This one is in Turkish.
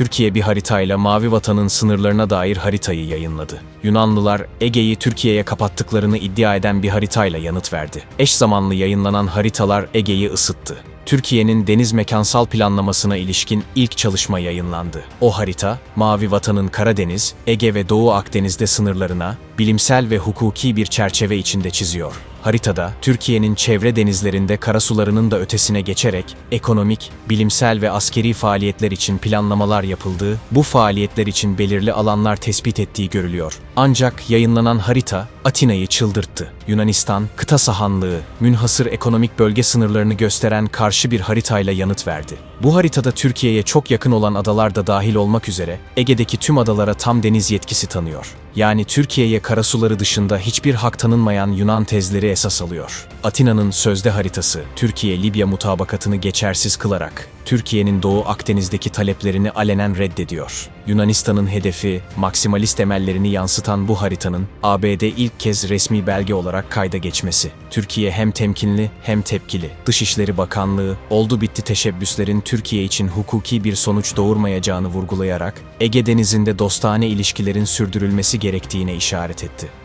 Türkiye bir haritayla Mavi Vatan'ın sınırlarına dair haritayı yayınladı. Yunanlılar Ege'yi Türkiye'ye kapattıklarını iddia eden bir haritayla yanıt verdi. Eş zamanlı yayınlanan haritalar Ege'yi ısıttı. Türkiye'nin deniz mekansal planlamasına ilişkin ilk çalışma yayınlandı. O harita, Mavi Vatan'ın Karadeniz, Ege ve Doğu Akdeniz'de sınırlarına bilimsel ve hukuki bir çerçeve içinde çiziyor. Haritada, Türkiye'nin çevre denizlerinde karasularının da ötesine geçerek ekonomik, bilimsel ve askeri faaliyetler için planlamalar yapıldığı, bu faaliyetler için belirli alanlar tespit ettiği görülüyor. Ancak yayınlanan harita Atina'yı çıldırttı. Yunanistan, kıta sahanlığı, münhasır ekonomik bölge sınırlarını gösteren karşı bir haritayla yanıt verdi. Bu haritada Türkiye'ye çok yakın olan adalar da dahil olmak üzere Ege'deki tüm adalara tam deniz yetkisi tanıyor. Yani Türkiye'ye karasuları dışında hiçbir hak tanınmayan Yunan tezleri esas alıyor. Atina'nın sözde haritası Türkiye-Libya mutabakatını geçersiz kılarak Türkiye'nin Doğu Akdeniz'deki taleplerini alenen reddediyor. Yunanistan'ın hedefi, maksimalist emellerini yansıtan bu haritanın ABD ilk kez resmi belge olarak kayda geçmesi. Türkiye hem temkinli hem tepkili. Dışişleri Bakanlığı, oldu bitti teşebbüslerin Türkiye için hukuki bir sonuç doğurmayacağını vurgulayarak, Ege Denizi'nde dostane ilişkilerin sürdürülmesi gerektiğine işaret etti.